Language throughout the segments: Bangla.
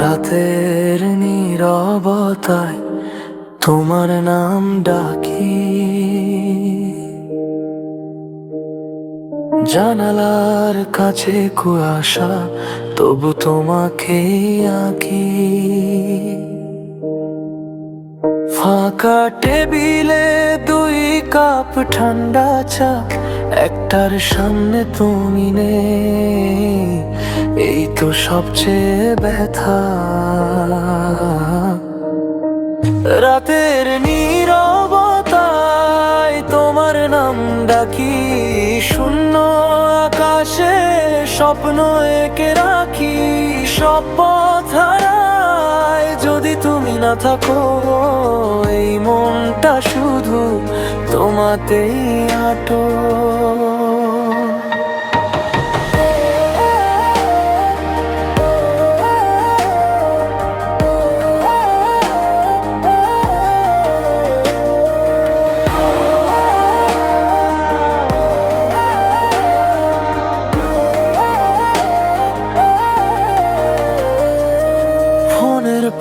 রাতের নিরবতায় তোমার নাম ডাকি। জানালার কাছে কুয়াশা, তবু তোমাকে আঁকি। ফাঁকা টেবিলে দুই কাপ ঠান্ডা চা, একটার সামনে তুমি নেই। এই তো সবচেয়ে ব্যথা। রাতের নীরবতায় তোমার নাম ডাকি শূন্য আকাশে স্বপ্ন একে রাখি। সব পথ হারায় যদি তুমি না থাকো, এই মনটা শুধু তোমাতেই আটো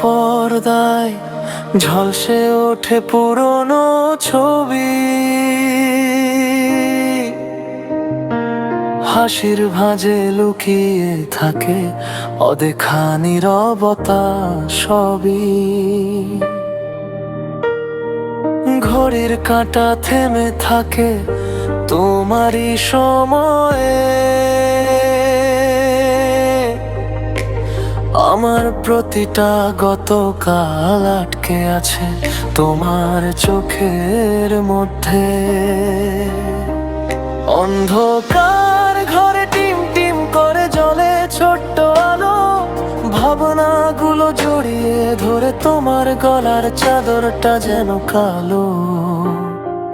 পর্দায় ঝলসে ওঠে পুরনো ছবি। হাসির ভাঁজে লুকিয়ে থাকে অদেখা নীরবতা সবই। ঘড়ির কাঁটা থেমে থাকে তোমারই সময়ে। আমার প্রতিটা গতকাল আটকে আছে তোমার চোখের মধ্যে। অন্ধকার ঘরে টিম টিম করে জলে ছোট্ট আলো, ভাবনাগুলো জড়িয়ে ধরে তোমার গলার চাদরটা যেন কালো।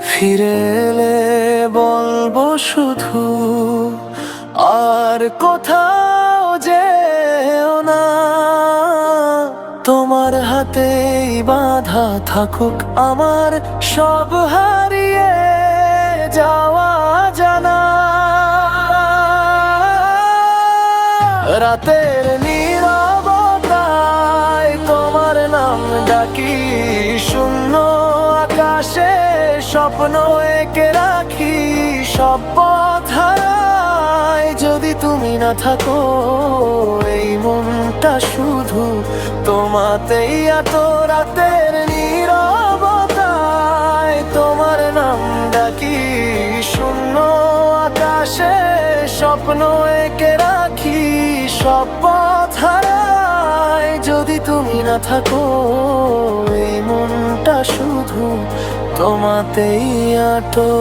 ফিরে এলে বলব শুধু, আর কোথাও হাতেই বাধা থাকুক আমার সব হারিয়ে যাওয়া জানা। রাতের নীরবতায় তোমার নাম ডাকি শূন্য আকাশে স্বপ্ন এঁকে রাখি, সব পথ না থাকো, এই মনটা শুধু তোমাতেই এত রাতের নীরবতায়। তোমার নাম ডাকি শূন্য আকাশে? স্বপ্ন এঁকে রাখি সব পথ যদি তুমি না থাকো, এই মনটা শুধু তোমাতেই আটো